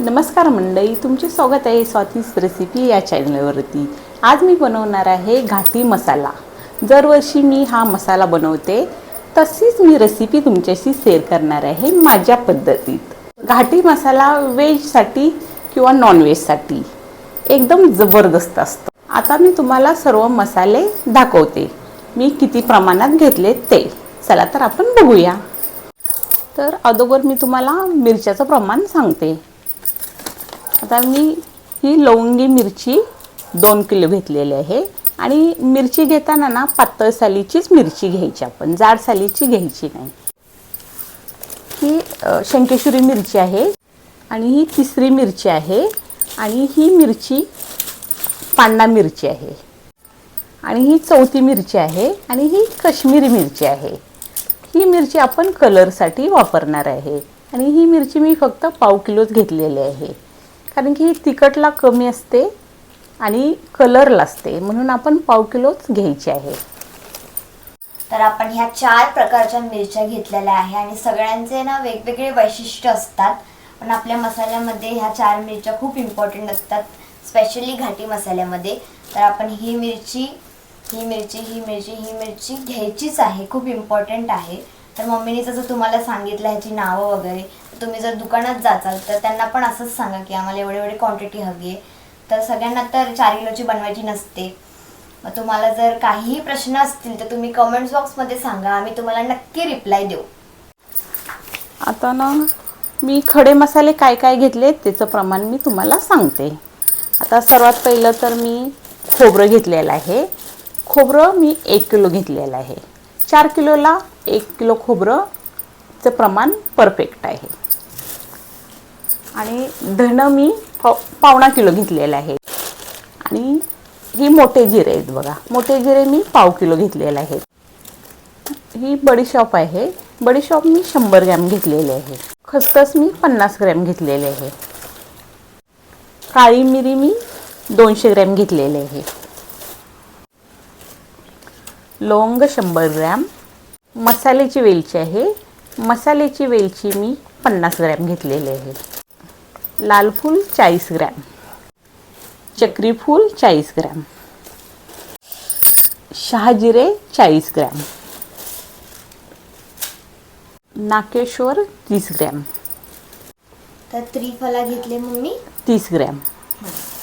नमस्कार मंडळी तुमचे स्वागत आहे स्वातीस रेसिपी या चॅनलवरती आज मी बनवणार आहे घाटी मसाला. दरवर्षी मी हा मसाला बनवते. तशीच मी रेसिपी तुमच्याशी शेअर करणार आहे माझ्या पद्धतीत. घाटी मसाला व्हेजसाठी किंवा नॉनव्हेजसाठी एकदम जबरदस्त असतो. आता मी तुम्हाला सर्व मसाले दाखवते. मी किती प्रमाणात घेतले ते. चला तर आपण बघूया. तर अगोदर मी तुम्हाला मिरच्याचं प्रमाण सांगते. आता मी ही लवंगी मिरची दोन किलो घेतलेली आहे. आणि मिरची घेताना ना पातळ सालीचीच मिरची घ्यायची आपण. जाड सालीची घ्यायची नाही. ही शंकेश्वरी मिरची आहे आणि ही तिसरी मिरची आहे आणि ही मिरची पांडा मिरची आहे. आणि ही चौथी मिरची आहे आणि ही काश्मीरी मिरची आहे. ही मिरची आपण कलरसाठी वापरणार आहे. आणि ही मिरची मी फक्त पाव किलोच घेतलेली आहे. कारण की ही तिखटला कमी असते आणि कलरला असते. म्हणून आपण पाव किलोच घ्यायची आहे. तर आपण ह्या चार प्रकारच्या मिरच्या घेतलेल्या आहे आणि सगळ्यांचे ना वेगवेगळे वैशिष्ट्य असतात. पण आपल्या मसाल्यामध्ये ह्या चार मिरच्या खूप इम्पॉर्टंट असतात स्पेशली घाटी मसाल्यामध्ये. तर आपण ही मिरची ही मिरची ही मिरची ही मिरची घ्यायचीच आहे खूप इम्पॉर्टंट आहे. तर मम्मीने जसं तुम्हाला सांगितलं ह्याची नावं वगैरे तुम्ही जर दुकानात जाचाल तर त्यांना पण असंच सांगा की आम्हाला एवढे एवढे क्वांटिटी हवी आहे. तर सगळ्यांना तर चार किलोची बनवायची नसते. मग तुम्हाला जर काहीही प्रश्न असतील तर तुम्ही कमेंट्स बॉक्समध्ये सांगा. आम्ही तुम्हाला नक्की रिप्लाय देऊ. आता ना मी खडे मसाले काय काय घेतले त्याचं प्रमाण मी तुम्हाला सांगते. आता सर्वात पहिलं तर मी खोबरं घेतलेलं आहे. खोबरं मी एक किलो घेतलेलं आहे. चार किलोला एक किलो खोबरंचं प्रमाण परफेक्ट आहे. आणि धणं मी पाव पावणा किलो घेतलेलं आहे. आणि ही मोठे जिरे आहेत बघा. मोठे जिरे मी पाव किलो घेतलेले आहेत. ही बडीशॉप आहे. बडीशॉप मी शंभर ग्रॅम घेतलेली आहे. खसखस मी पन्नास ग्रॅम घेतलेले आहे. काळी मिरी मी दोनशे ग्रॅम घेतलेले आहे. लवंग शंभर ग्रॅम. मसाल्याची वेलची आहे. मसाल्याची वेलची मी पन्नास ग्रॅम घेतलेली आहे. लाल फूल चाळीस ग्रॅम. चक्री फूल चाळीस ग्रॅम. शहाजिरे चाळीस ग्रॅम. नाकेश्वर तीस ग्रॅम. तर त्रिफला घेतले मम्मी? तीस ग्रॅम.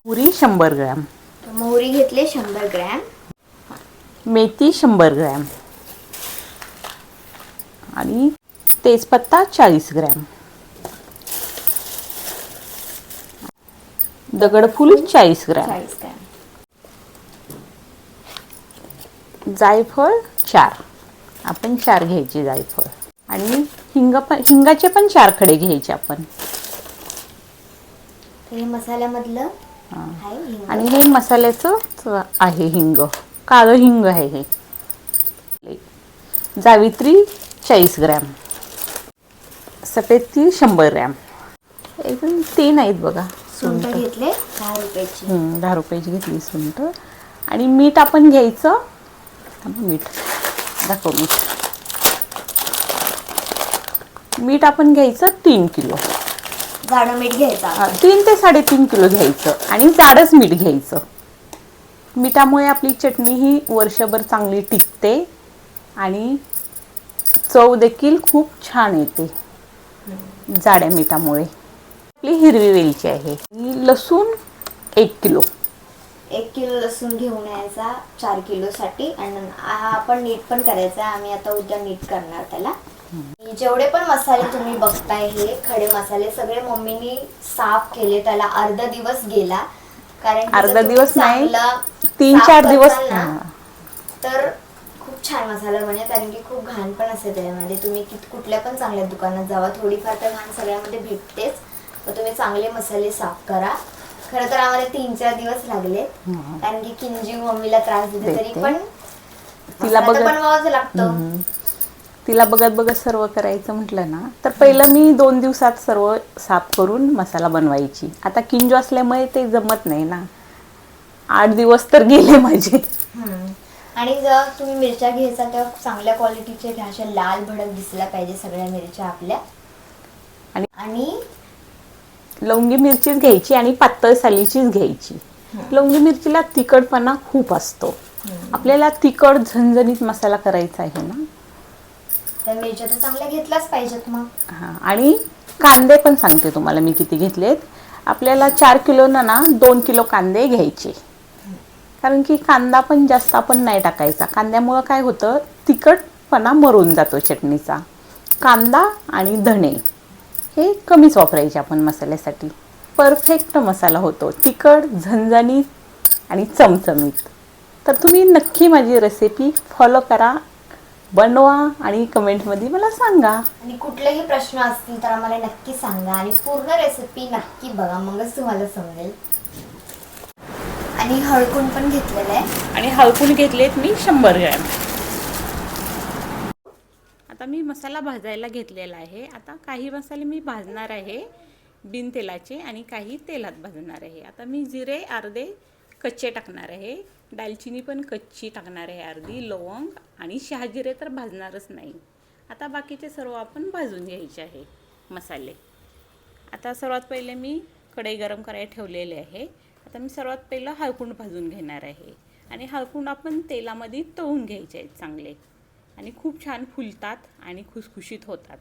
पुरी शंभर ग्रॅम. तर मोहरी घेतले शंभर ग्रॅम. मेथी शंभर ग्रॅम. आणि तेजपत्ता चाळीस ग्रॅम. दगडफूल चाळीस ग्रॅम. चाळीस ग्रॅम. जायफळ चार. आपण चार घ्यायची जायफळ. आणि हिंग पण हिंगाचे पण चार खडे घ्यायचे आपण. हे मसाल्यामधलं. आहे हिंग. आणि हे मसाल्याचं आहे हिंग. काळं हिंग आहे हे. जावित्री चाळीस ग्रॅम. सफेद तीळ शंभर ग्रॅम. एकदम तीन आहेत बघा. घेतले दहा रुपयाची. हं, दहा रुपयाची घेतली सुंठ. आणि मीठ आपण घ्यायचं. थांबा, मीठ. दाखव मीठ. मीठ आपण घ्यायचं तीन किलो. जाडं मीठ घ्यायचा. हा, तीन ते साडेतीन किलो घ्यायचं. आणि जाडच मीठ घ्यायचं. मिठामुळे आपली चटणी ही वर्षभर चांगली टिकते. आणि चव देखील खूप छान येते. जाड्या मिठामुळे. आपली हिरवी वेलची आहे. लसूण एक किलो. एक किलो लसूण घेऊन यायचा चार किलोसाठी. आणि हा आपण नीट पण करायचा आम्ही आता उद्या नीट करणार त्याला. जेवढे पण मसाले तुम्ही बघताय हे खडे मसाले सगळे मम्मीनी साफ केले त्याला अर्धा दिवस गेला. कारण अर्धा दिवस नाही, तीन चार दिवस. तर खूप छान मसाला बनेल कारण की खूप घाण पण असते त्याच्यामध्ये तुम्ही कुठल्या पण चांगल्या दुकानात जावा थोडीफार तर घाण सगळ्यामध्ये भेटतेच. तर तुम्ही चांगले मसाले साफ करा खरं तर आम्हाला तीन चार दिवस लागले हं. कारण की किंजी मम्मीला त्रास देते तरी देते. पण तिला मसाला तर बघत- बनवावंच लागतं हम्म. तिला बघत बघत सर्व करायचं म्हटलं ना तर पहिलं मी दोन दिवसात सर्व साफ करून मसाला बनवायची आता किंजो असल्यामुळे ते जमत नाही ना आठ दिवस तर गेले माझे हम्म. आणि जर तुम्ही मिरच्या घ्यायचा तेव्हा चांगल्या क्वालिटीच्या घ्या अशा लाल भडक दिसल्या पाहिजे सगळ्या मिरच्या आपल्या आणि आणि लवंगी मिरचीच घ्यायची आणि पातळ सालीचीच घ्यायची. लवंगी मिरचीला तिखटपणा खूप असतो. आपल्याला तिखट झणझणीत मसाला करायचा आहे ना? तर मिरच्या तर चांगल्या घेतल्याच पाहिजेत मग. हां आणि कांदे पण सांगते तुम्हाला मी किती घेतलेत. आपल्याला चार किलोनं ना दोन किलो कांदे घ्यायचे. कारण की कांदा पण जास्त आपण नाही टाकायचा. कांद्यामुळं काय होतं? तिखटपणा मरून जातो चटणीचा. कांदा आणि धणे. हे कमीच वापरायचे आपण मसाल्यासाठी. परफेक्ट मसाला होतो. तिखट झणझणीत आणि चमचमीत. तर तुम्ही नक्की माझी रेसिपी फॉलो करा. बनवा आणि कमेंटमध्ये मला सांगा. आणि कुठलेही प्रश्न असतील तर आम्हाला नक्की सांगा आणि पूर्ण रेसिपी नक्की बघा. मगच तुम्हाला समजेल. आणि हळकुंड पण घेतलेलं आहे. आणि हळकून घेतलेत मी शंभर ग्रॅम. आता मी मसाला भाजायला घेतलेला आहे. आता काही मसाले मी भाजणार आहे बिन तेलाचे आणि काही तेलात भाजणार आहे. आता मी जिरे अर्धे कच्चे टाकणार आहे. दालचिनी पण कच्ची टाकणार आहे अर्धी लवंग आणि शहाजिरे तर भाजणारच नाही. आता बाकीचे सर्व आपण भाजून घ्यायचे आहे मसाले. आता सर्वात पहिले मी कढई गरम करायला ठेवलेले आहे. आता मी सर्वात पहिलं हळकुंड भाजून घेणार आहे. आणि हळकुंड आपण तेलामध्ये तळून घ्यायचे आहेत चांगले. आणि खूप छान फुलतात आणि खुसखुशीत होतात.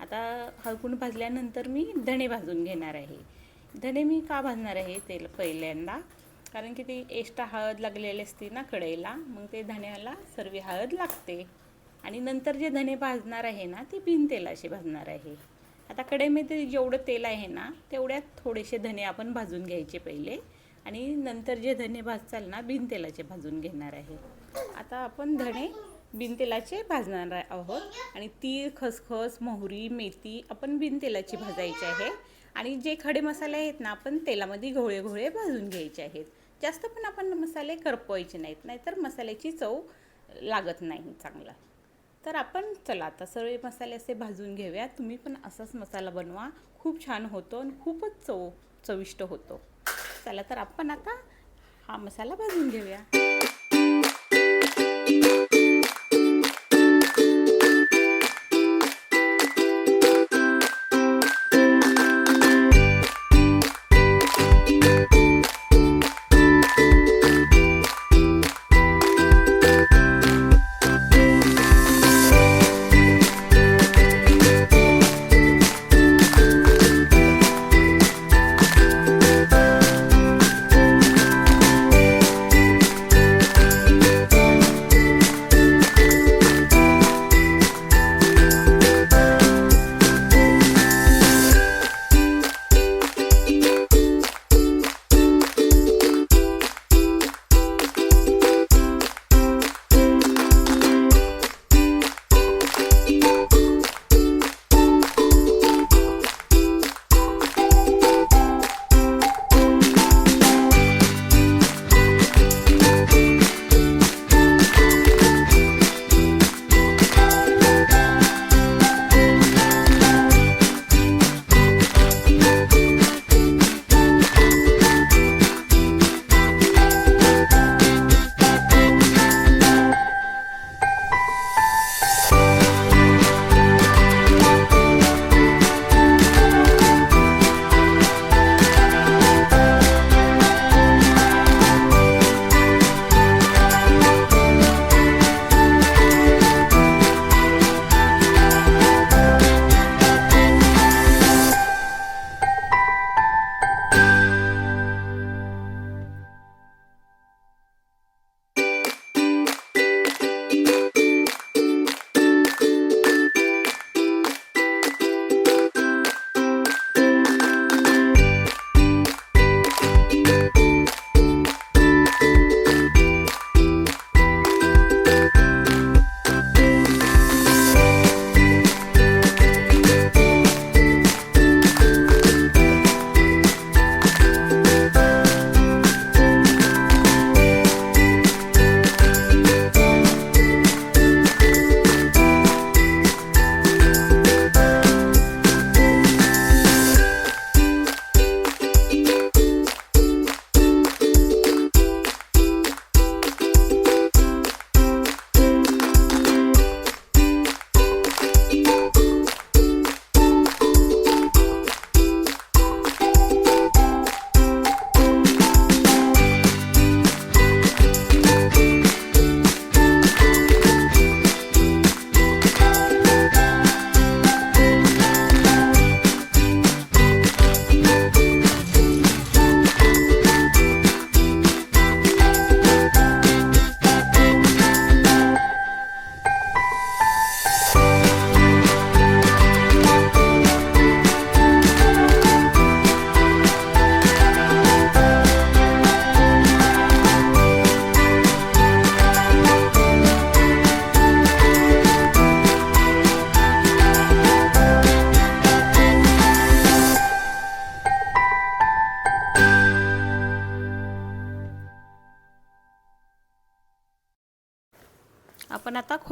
आता हळकून भाजल्यानंतर मी धणे भाजून घेणार आहे. धणे मी का भाजणार आहे तेल पहिल्यांदा? कारण की ती एक्स्ट्रा हळद लागलेली असते ना कढईला मग ते धण्याला सर्व हळद लागते. आणि नंतर जे धणे भाजणार आहे ना ते बिनतेलाचे भाजणार आहे. आता कढईमध्ये जेवढं तेल आहे ना तेवढ्यात थोडेसे धणे आपण भाजून घ्यायचे पहिले. आणि नंतर जे धणे भाजचाल ना बिन तेलाचे भाजून घेणार आहे. आता आपण धणे बिनतेलाचे भाजणार आहोत. आणि तीळ खसखस मोहरी मेथी आपण बिनतेलाची भाजायची आहे. आणि जे खडे मसाले आहेत ना आपण तेलामध्ये घोळे घोळे भाजून घ्यायचे आहेत. जास्त पण आपण मसाले करपवायचे नाहीत नाहीतर मसाल्याची चव लागत नाही चांगला. तर आपण चला आता सर्व मसाले असे भाजून घेऊया. तुम्ही पण असाच मसाला बनवा. खूप छान होतो आणि खूपच चव चविष्ट होतो. चला तर आपण आता हा मसाला भाजून घेऊया.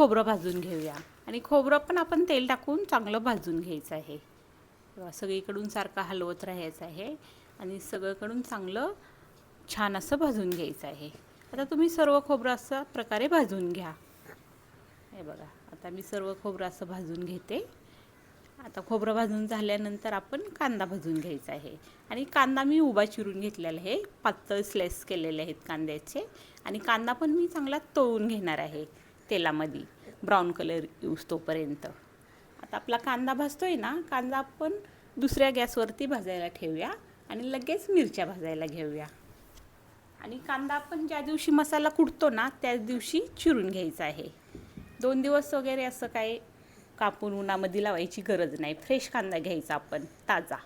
खोबरं भाजून घेऊया. आणि खोबरं पण आपण तेल टाकून चांगलं भाजून घ्यायचं आहे. सगळीकडून सारखं हलवत राहायचं आहे आणि सगळीकडून चांगलं छान असं भाजून घ्यायचं आहे. आता तुम्ही सर्व खोबरं असं प्रकारे भाजून घ्या. हे बघा आता मी सर्व खोबरं असं भाजून घेते. आता खोबरं भाजून झाल्यानंतर आपण कांदा भाजून घ्यायचा आहे. आणि कांदा मी उभा चिरून घेतलेला आहे. पातळ स्लाइस केलेले आहेत कांद्याचे. आणि कांदा पण मी चांगला तळून घेणार आहे तेलामध्ये. ब्राऊन कलर यूज तोपर्यंत. आता आपला कांदा भाजतोय ना कांदा आपण दुसऱ्या गॅसवरती भाजायला ठेवूया आणि लगेच मिरच्या भाजायला घेऊया. आणि कांदा आपण ज्या दिवशी मसाला कुटतो ना त्याच दिवशी चिरून घ्यायचा आहे. दोन दिवस वगैरे असं काय कापून उन्हामध्ये लावायची गरज नाही. फ्रेश कांदा घ्यायचा आपण ताजा.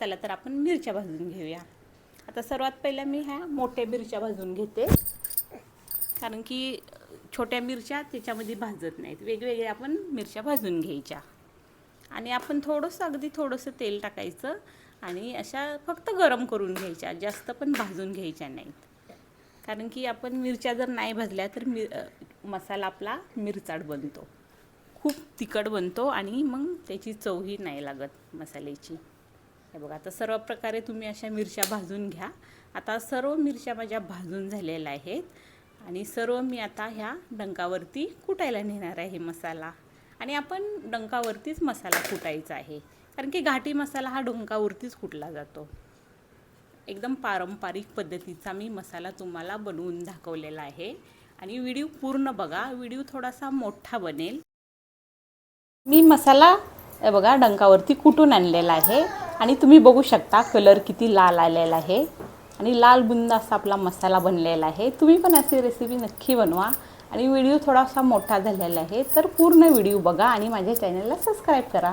चला तर आपण मिरच्या भाजून घेऊया. आता सर्वात पहिल्या मी ह्या मोठ्या मिरच्या भाजून घेते. कारण की छोट्या मिरच्या त्याच्यामध्ये भाजत नाहीत. वेगवेगळ्या आपण मिरच्या भाजून घ्यायच्या. आणि आपण थोडंसं अगदी थोडंसं तेल टाकायचं आणि अशा फक्त गरम करून घ्यायच्या जास्त पण भाजून घ्यायच्या नाहीत. कारण की आपण मिरच्या जर नाही भाजल्या तर मिर मसाला आपला मिरचाड बनतो. खूप तिखट बनतो आणि मग त्याची चवही नाही लागत मसाल्याची. हे बघा आता सर्व प्रकारे तुम्ही अशा मिरच्या भाजून घ्या. आता सर्व मिरच्या माझ्या भाजून झालेल्या आहेत. आणि सर्व मी आता ह्या डंकावरती कुटायला नेणार आहे मसाला. आणि आपण डंकावरतीच मसाला कुटायचा आहे. कारण की घाटी मसाला हा डंकावरतीच कुटला जातो. एकदम पारंपरिक पद्धतीचा मी मसाला तुम्हाला बनवून दाखवलेला आहे. आणि व्हिडिओ पूर्ण बघा. व्हिडिओ थोडासा मोठा बनेल. मी मसाला बघा डंकावरती कुटून आणलेला आहे. आणि तुम्ही बघू शकता कलर किती लाल आलेला आहे. आणि लाल बुंद असा आपला मसाला बनलेला आहे. तुम्ही पण अशी रेसिपी नक्की बनवा. आणि व्हिडिओ थोडासा मोठा झालेला आहे तर पूर्ण व्हिडिओ बघा आणि माझ्या चॅनलला सबस्क्राईब करा.